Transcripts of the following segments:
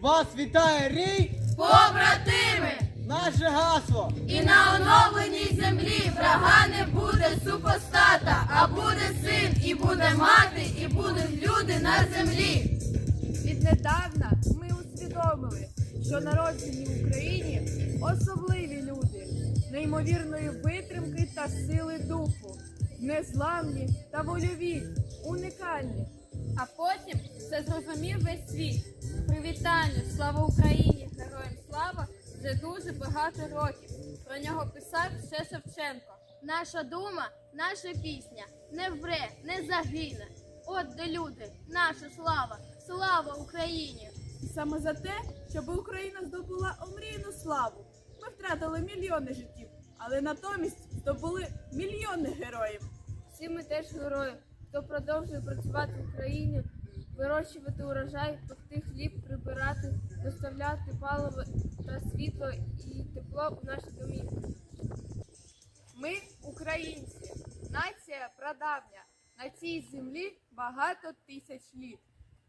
Вас вітає рій, Побратими! Наше гасло. І на оновленій землі врага не буде супостата, а буде син, і буде мати, і будуть люди на землі. Віднедавна ми усвідомили, що народжені в Україні особливі люди, неймовірної витримки та сили духу, незламні та вольові, унікальні. А потім все зрозумів весь світ. Привітання, слава Україні! Героям слава! Вже дуже багато років. Про нього писав ще Шевченко. Наша дума, наша пісня не вмре, не загине. От де люди, наша слава, слава Україні! І саме за те, щоб Україна здобула омрійну славу. Ми втратили мільйони життів, але натомість здобули мільйони героїв. Всі ми теж герої, хто продовжує працювати в Україні, вирощувати урожай, пекти хліб, прибирати, доставляти паливо та світло і тепло у наші домівки. Ми українці, нація прадавня. На цій землі багато тисяч літ.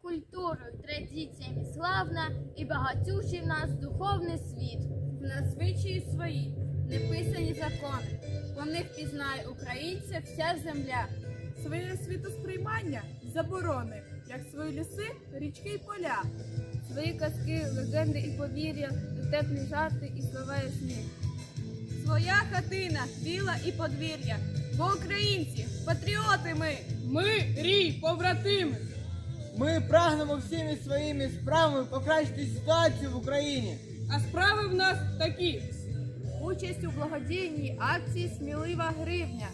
Культурою, традиціями славна і багатючий в нас духовний світ. В нас звичаї свої, неписані закони. По них пізнає українця вся земля. Своє світосприймання заборони, як свої ліси, річки й поля. Свої казки, легенди і повір'я, дотепні жарти і слова ясні. Своя хатина, віла і подвір'я. Бо українці, патріоти ми. Ми рій, побратими. Ми прагнемо всіми своїми справами покращити ситуацію в Україні. А справи в нас такі. Участь у благодійній акції Смілива гривня.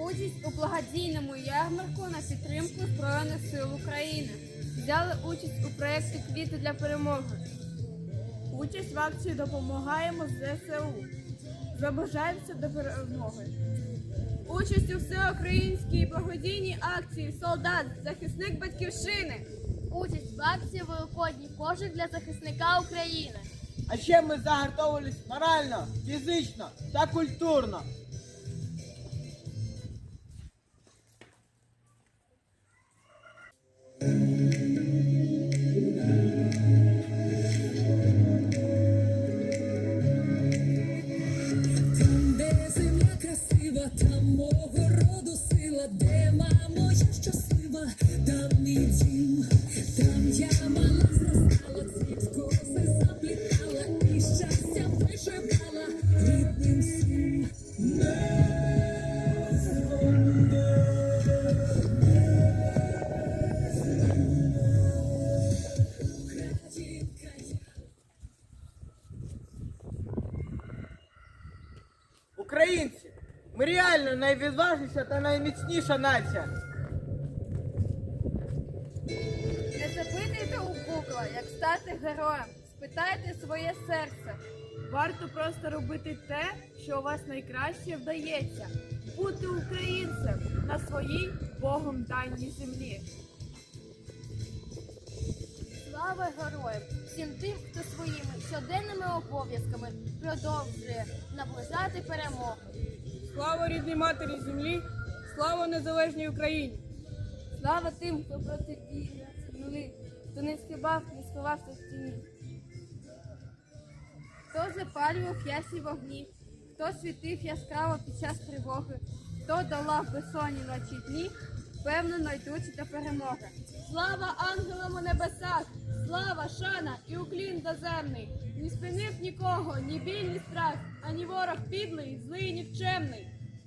Участь у благодійному ярмарку на підтримку Збройних сил України. Взяли участь у проєкті Квіти для перемоги. Участь в акції допомагаємо ЗСУ. Забажаємося до перемоги. Участь у всеукраїнській благодійній акції Солдат, захисник батьківщини. Участь в акції Великодній кошик для захисника України. А ще ми загартовувались морально, фізично та культурно. Українці, ми реально найвідважніша та найміцніша нація. Не запитуйте у Гугла, як стати героєм. Спитайте своє серце. Варто просто робити те, що у вас найкраще вдається. Бути українцем на своїй Богом даній землі. Слава героям! Всім тим, хто своїми щоденними обов'язками продовжує наближати перемогу. Слава рідній матері землі, слава незалежній Україні. Слава тим, хто протидіє землі, хто не схибав, не сховався в тіні. Хто запалював ясні вогні, хто світив яскраво під час тривоги, хто долав безсонні ночі дні, впевнено йдучи до перемоги. Слава ангелам у небесах, слава, шана і уклін доземний. Ні спинив нікого, ні біль, ні страх, ані ворог підлий, злий, нікчемний.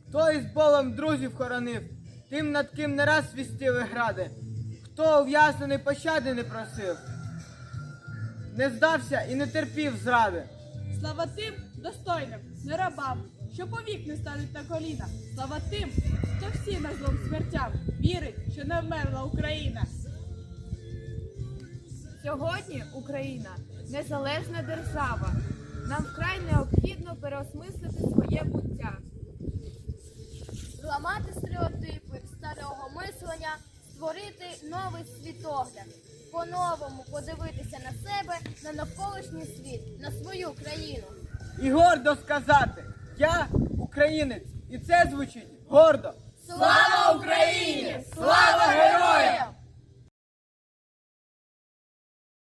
Хто із болем друзів хоронив, тим над ким не раз свістили гради, хто ув'язнений пощади не просив, не здався і не терпів зради. Слава тим достойним, не рабам, що повік не стануть на коліна. Слава тим, хто всі на злом смертям вірить, що не вмерла Україна. Сьогодні Україна незалежна держава. Нам вкрай необхідно переосмислити своє буття. зламати стереотипи старого мислення, створити новий світогляд, по-новому подивитися на себе, на навколишній світ, на свою країну. І гордо сказати, я українець, і це звучить гордо. Слава Україні! Слава героям!